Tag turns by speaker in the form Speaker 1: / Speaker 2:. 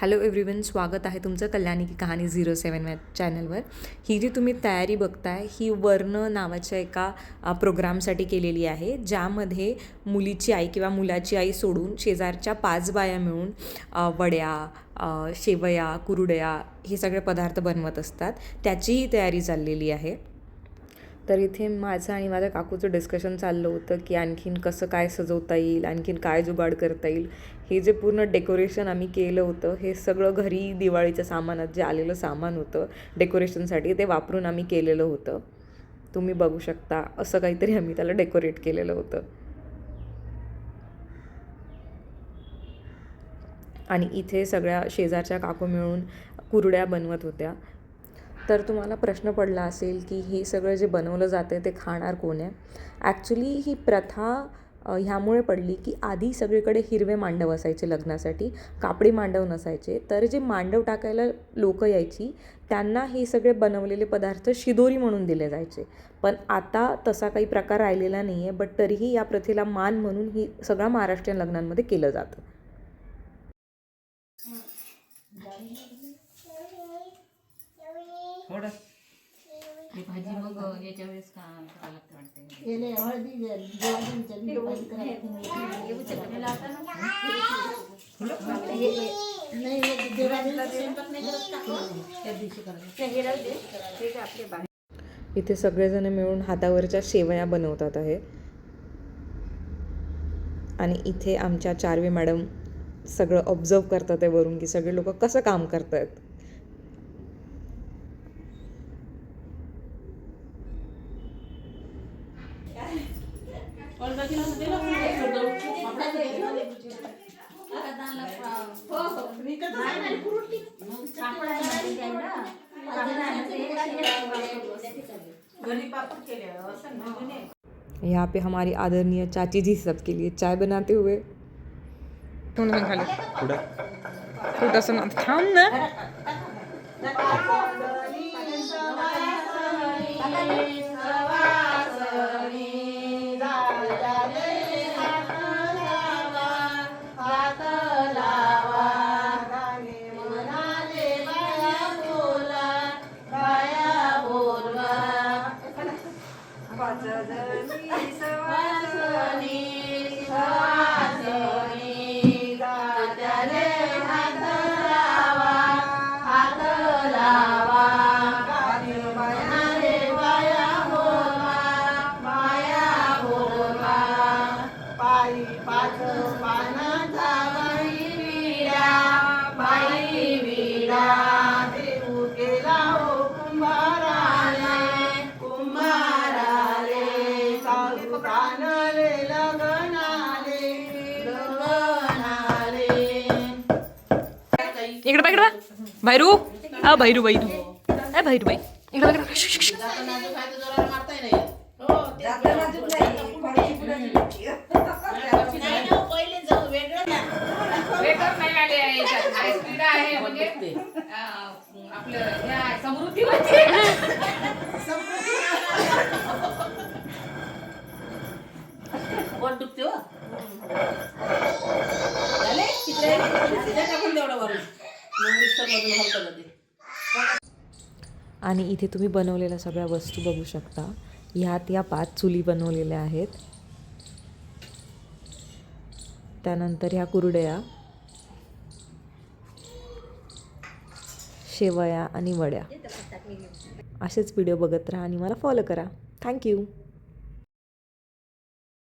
Speaker 1: Hello everyone स्वागत आहे तुमचं कल्याणी की कहाणी झिरो सेवन या चॅनलवर. ही जी तुम्ही तयारी बघताय ही वर्ण नावाच्या एका प्रोग्रामसाठी केलेली आहे ज्यामध्ये मुलीची आई किंवा मुलाची आई सोडून शेजारच्या पाच बाया मिळून वड्या शेवया कुरडया हे सगळे पदार्थ बनवत असतात. त्याचीही तयारी चाललेली आहे. तर इथे माझं आणि माझ्या काकूचं डिस्कशन चाललं होतं की आणखीन कसं काय सजवता येईल आणखीन काय जुगाड करता येईल. हे जे पूर्ण डेकोरेशन आम्ही केलं होतं हे सगळं घरी दिवाळीच्या सामानात जे आलेलं सामान होतं डेकोरेशनसाठी ते वापरून आम्ही केलेलं होतं. तुम्ही बघू शकता असं काहीतरी आम्ही त्याला डेकोरेट केलेलं होतं. आणि इथे सगळ्या शेजारच्या काकू मिळून कुरड्या बनवत होत्या. तर तुम्हाला प्रश्न पडला असेल की हे सगळं जे बनवलं जातं आहे ते खाणार कोण आहे? ॲक्च्युली ही प्रथा ह्यामुळे पडली की आधी सगळीकडे हिरवे मांडव असायचे लग्नासाठी कापडी मांडव नसायचे. तर जे मांडव टाकायला लोकं यायची त्यांना हे सगळे बनवलेले पदार्थ शिदोरी म्हणून दिले जायचे. पण आता तसा काही प्रकार राहिलेला नाही आहे बट तरीही या प्रथेला मान म्हणून ही सगळ्या महाराष्ट्रीयन लग्नांमध्ये केलं जातं.
Speaker 2: ही भाजी मग याच्या वेळेस का करावं लागतं वाटते
Speaker 3: हळदी हे
Speaker 1: इथे सगळेजण मिळून हातावरच्या शेवया बनवतात आहे. आणि इथे आमच्या चारवे मॅडम सगळं ऑब्झर्व करतात आहे वरून की सगळे लोक कसं काम करत आहेत और बाकी ना दो अपना लो यहाँ पे हमारी आदरणीय चाची जी सबके लिए चाय बनाते हुए
Speaker 3: थोड़ा थोड़ा सा ना पायी
Speaker 1: इकडे बघ इकडे भैरू. हा भैरू भैरू. हा भैरू बाई इकडे बघ इकडे
Speaker 4: मग घालतो ते
Speaker 1: आणि इथे तुम्ही बनवलेल्या सगळ्या वस्तू बघू शकता. ह्यात या पाच चुली बनवलेल्या आहेत. त्यानंतर ह्या कुरड्या शेवया आणि वड्या. असेच व्हिडिओ बघत राहा आणि मला फॉलो करा. थँक्यू